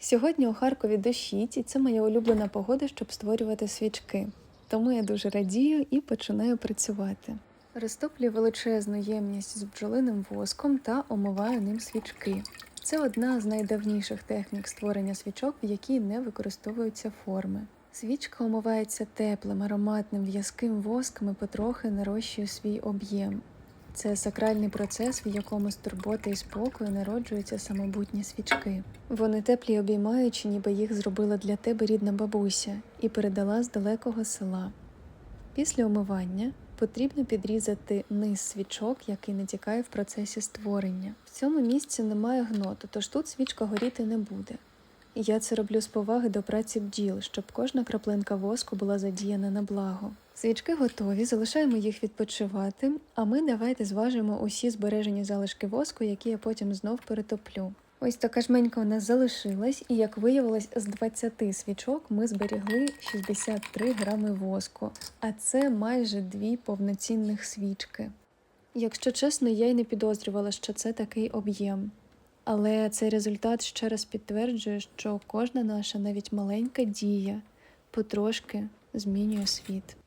Сьогодні у Харкові дощить, і це моя улюблена погода, щоб створювати свічки. Тому я дуже радію і починаю працювати. Розтоплюю величезну ємність з бджолиним воском та омиваю ним свічки. Це одна з найдавніших технік створення свічок, в якій не використовуються форми. Свічка омивається теплим, ароматним, в'язким воском і потрохи нарощує свій об'єм. Це сакральний процес, в якому з турботи і спокою народжуються самобутні свічки. Вони теплі й обіймаючі, ніби їх зробила для тебе рідна бабуся і передала з далекого села. Після омивання потрібно підрізати низ свічок, який не тікає в процесі створення. В цьому місці немає гноту, тож тут свічка горіти не буде. Я це роблю з поваги до праці бджіл, щоб кожна краплинка воску була задіяна на благо. Свічки готові, залишаємо їх відпочивати, а ми давайте зважимо усі збережені залишки воску, які я потім знов перетоплю. Ось така жменька у нас залишилась, і як виявилось, з 20 свічок ми зберігли 63 грами воску, а це майже дві повноцінних свічки. Якщо чесно, я й не підозрювала, що це такий об'єм. Але цей результат ще раз підтверджує, що кожна наша навіть маленька дія потрошки змінює світ.